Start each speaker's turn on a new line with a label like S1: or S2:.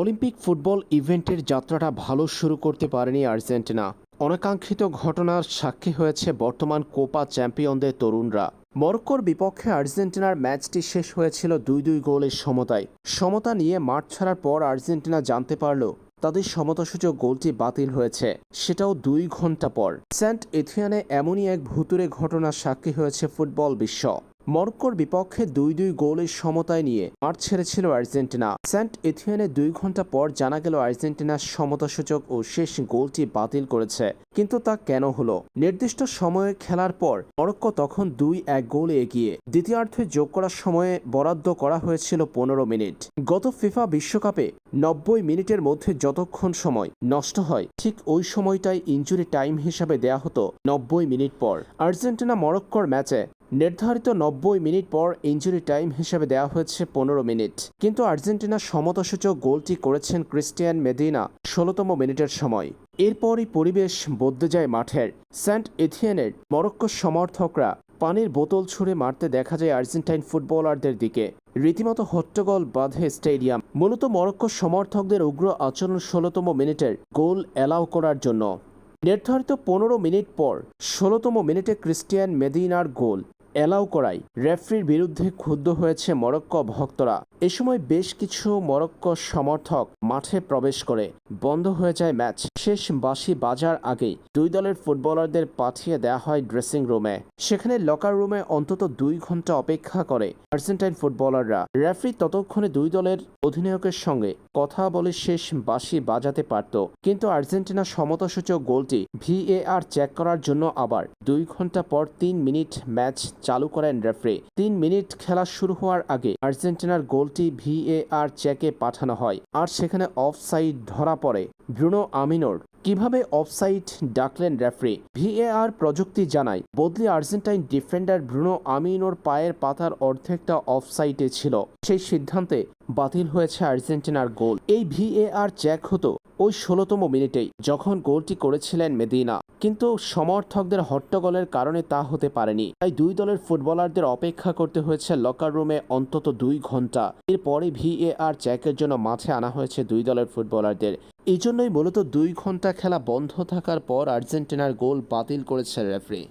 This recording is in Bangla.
S1: অলিম্পিক ফুটবল ইভেন্টের যাত্রাটা ভালো শুরু করতে পারেনি আর্জেন্টিনা। অনাকাঙ্ক্ষিত ঘটনার সাক্ষী হয়েছে বর্তমান কোপা চ্যাম্পিয়নদের তরুণরা। মরক্কোর বিপক্ষে আর্জেন্টিনার ম্যাচটি শেষ হয়েছিল দুই দুই গোলের সমতায়। সমতা নিয়ে মাঠ ছাড়ার পর আর্জেন্টিনা জানতে পারল, তাদের সমতাসূচক গোলটি বাতিল হয়েছে। সেটাও দুই ঘণ্টা পর। সেন্ট এথিয়ানে এমনই এক ভুতুরে ঘটনার সাক্ষী হয়েছে ফুটবল বিশ্ব। মরক্কোর বিপক্ষে দুই দুই গোলের সমতায় নিয়ে মাঠ ছেড়েছিল আর্জেন্টিনা। সেন্ট এথিয়ানে দুই ঘণ্টা পর জানা গেল আর্জেন্টিনার সমতাসূচক ও শেষ গোলটি বাতিল করেছে। কিন্তু তা কেন হলো? নির্দিষ্ট সময়ে খেলার পর মরক্কো তখন দুই এক গোলে এগিয়ে দ্বিতীয়ার্ধে যোগ করার সময়ে বরাদ্দ করা হয়েছিল পনেরো মিনিট। গত ফিফা বিশ্বকাপে নব্বই মিনিটের মধ্যে যতক্ষণ সময় নষ্ট হয়, ঠিক ওই সময়টাই ইঞ্জুরি টাইম হিসাবে দেয়া হতো নব্বই মিনিট পর। আর্জেন্টিনা মরক্কোর ম্যাচে নির্ধারিত নব্বই মিনিট পর ইঞ্জুরি টাইম হিসেবে দেওয়া হয়েছে পনেরো মিনিট। কিন্তু আর্জেন্টিনার সমতাসূচক গোলটি করেছেন ক্রিস্টিয়ান মেদিনা ষোলোতম মিনিটের সময়। এরপরই পরিবেশ বদলে যায় মাঠের। সেন্ট এথিয়ানের মরক্কো সমর্থকরা পানির বোতল ছুঁড়ে মারতে দেখা যায় আর্জেন্টাইন ফুটবলারদের দিকে। রীতিমতো হট্টগোল বাঁধে স্টেডিয়াম। মূলত মরক্কো সমর্থকদের উগ্র আচরণ ষোলোতম মিনিটের গোল অ্যালাউ করার জন্য। নির্ধারিত পনেরো মিনিট পর ষোলোতম মিনিটে ক্রিস্টিয়ান মেদিনার গোল অ্যালাউ করায় রেফরির বিরুদ্ধে ক্ষুব্ধ হয়েছে মরক্কো ভক্তরা। এ সময় বেশ কিছু মরক্কো সমর্থক মাঠে প্রবেশ করে বন্ধ হয়ে যায় ম্যাচ। শেষ বাঁশি বাজার আগেই দুই দলের ফুটবলারদের পাঠিয়ে দেওয়া হয় ড্রেসিং রুমে। সেখানে লকার রুমে অন্তত দুই ঘণ্টা অপেক্ষা করে আর্জেন্টাইন ফুটবলাররা। রেফরি ততক্ষণে দুই দলের অধিনায়কের সঙ্গে কথা বলে শেষ বাঁশি বাজাতে পারত। কিন্তু আর্জেন্টিনা সমতাসূচক গোলটি ভিএআর চেক করার জন্য আবার দুই ঘণ্টা পর তিন মিনিট ম্যাচ চালু করেন রেফরি। তিন মিনিট খেলা শুরু হওয়ার আগে আর্জেন্টিনার গোলটি ভিএআর চেকে পাঠানো হয়, আর সেখানে অফসাইড ধরা পড়ে। ব্রুনো আমিনোর, কীভাবে অফসাইড ডাকলেন রেফারি ভিএআর প্রযুক্তি জানায়, বদলি আর্জেন্টাইন ডিফেন্ডার ব্রুনো আমিনোর পায়ের পাতার অর্ধেকটা অফসাইডে ছিল। সেই সিদ্ধান্তে বাতিল হয়েছে আর্জেন্টিনার গোল। এই ভিএআর চেক হতো ওই ষোলোতম মিনিটেই, যখন গোলটি করেছিলেন মেদিনা। কিন্তু সমর্থকদের হট্টগোলের কারণে তা হতে পারেনি। তাই দুই দলের ফুটবলারদের অপেক্ষা করতে হয়েছে লকার রুমে অন্তত দুই ঘণ্টা এরপরে ভিএআর চেকের জন্য মাঠে আনা হয়েছে দুই দলের ফুটবলারদের। এই জন্যই মূলত দুই ঘণ্টা খেলা বন্ধ থাকার পর আর্জেন্টিনার গোল বাতিল করেছে রেফরি।